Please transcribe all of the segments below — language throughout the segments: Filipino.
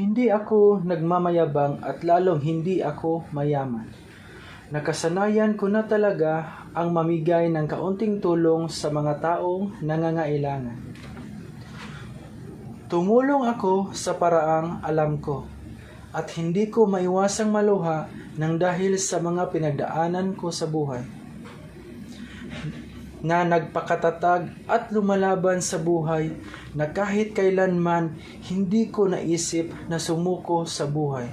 Hindi ako nagmamayabang at lalong hindi ako mayaman. Nakasanayan ko na talaga ang mamigay ng kaunting tulong sa mga taong nangangailangan. Tumulong ako sa paraang alam ko at hindi ko maiwasang maluha ng dahil sa mga pinagdaanan ko sa buhay na nagpakatatag at lumalaban sa buhay na kahit kailanman hindi ko naisip na sumuko sa buhay.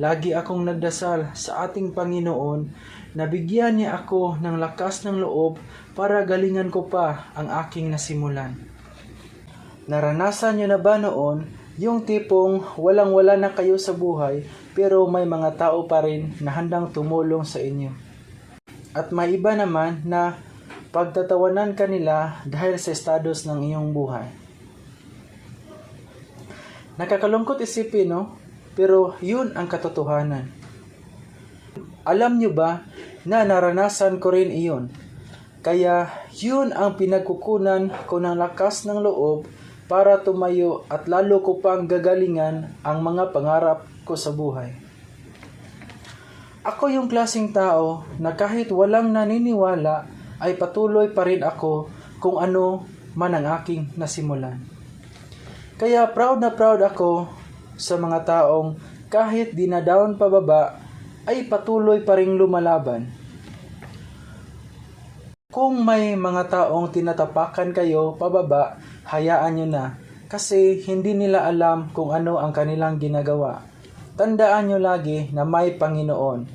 Lagi akong nagdasal sa ating Panginoon na bigyan niya ako ng lakas ng loob para galingan ko pa ang aking nasimulan. Naranasan niyo na ba noon yung tipong walang-wala na kayo sa buhay pero may mga tao pa rin na handang tumulong sa inyo? At may iba naman na pagtatawanan ka nila dahil sa estados ng iyong buhay. Nakakalungkot isipin, no? Pero yun ang katotohanan. Alam nyo ba na naranasan ko rin iyon? Kaya yun ang pinagkukunan ko ng lakas ng loob para tumayo at lalo ko pang gagalingan ang mga pangarap ko sa buhay. Ako yung klaseng tao na kahit walang naniniwala ay patuloy pa rin ako kung ano man ang aking nasimulan. Kaya proud na proud ako sa mga taong kahit di na down pababa ay patuloy pa rin lumalaban. Kung may mga taong tinatapakan kayo pababa, hayaan nyo na kasi hindi nila alam kung ano ang kanilang ginagawa. Tandaan nyo lagi na may Panginoon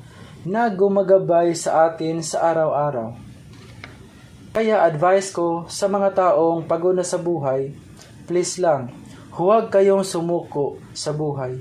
na gumagabay sa atin sa araw-araw. Kaya advice ko sa mga taong pagod na sa buhay, please lang, huwag kayong sumuko sa buhay.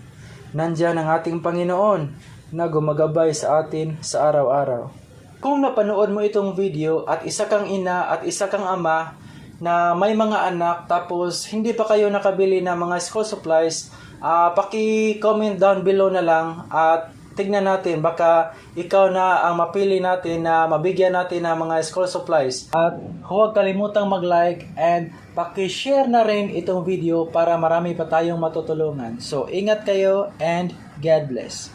Nandyan ang ating Panginoon na gumagabay sa atin sa araw-araw. Kung napanood mo itong video at isa kang ina at isa kang ama na may mga anak tapos hindi pa kayo nakabili ng mga school supplies, ah paki-comment down below na lang at tignan natin baka ikaw na ang mapili natin na mabigyan natin ng mga school supplies. At huwag kalimutang mag-like and paki-share na rin itong video para marami pa tayong matutulungan. So ingat kayo and God bless.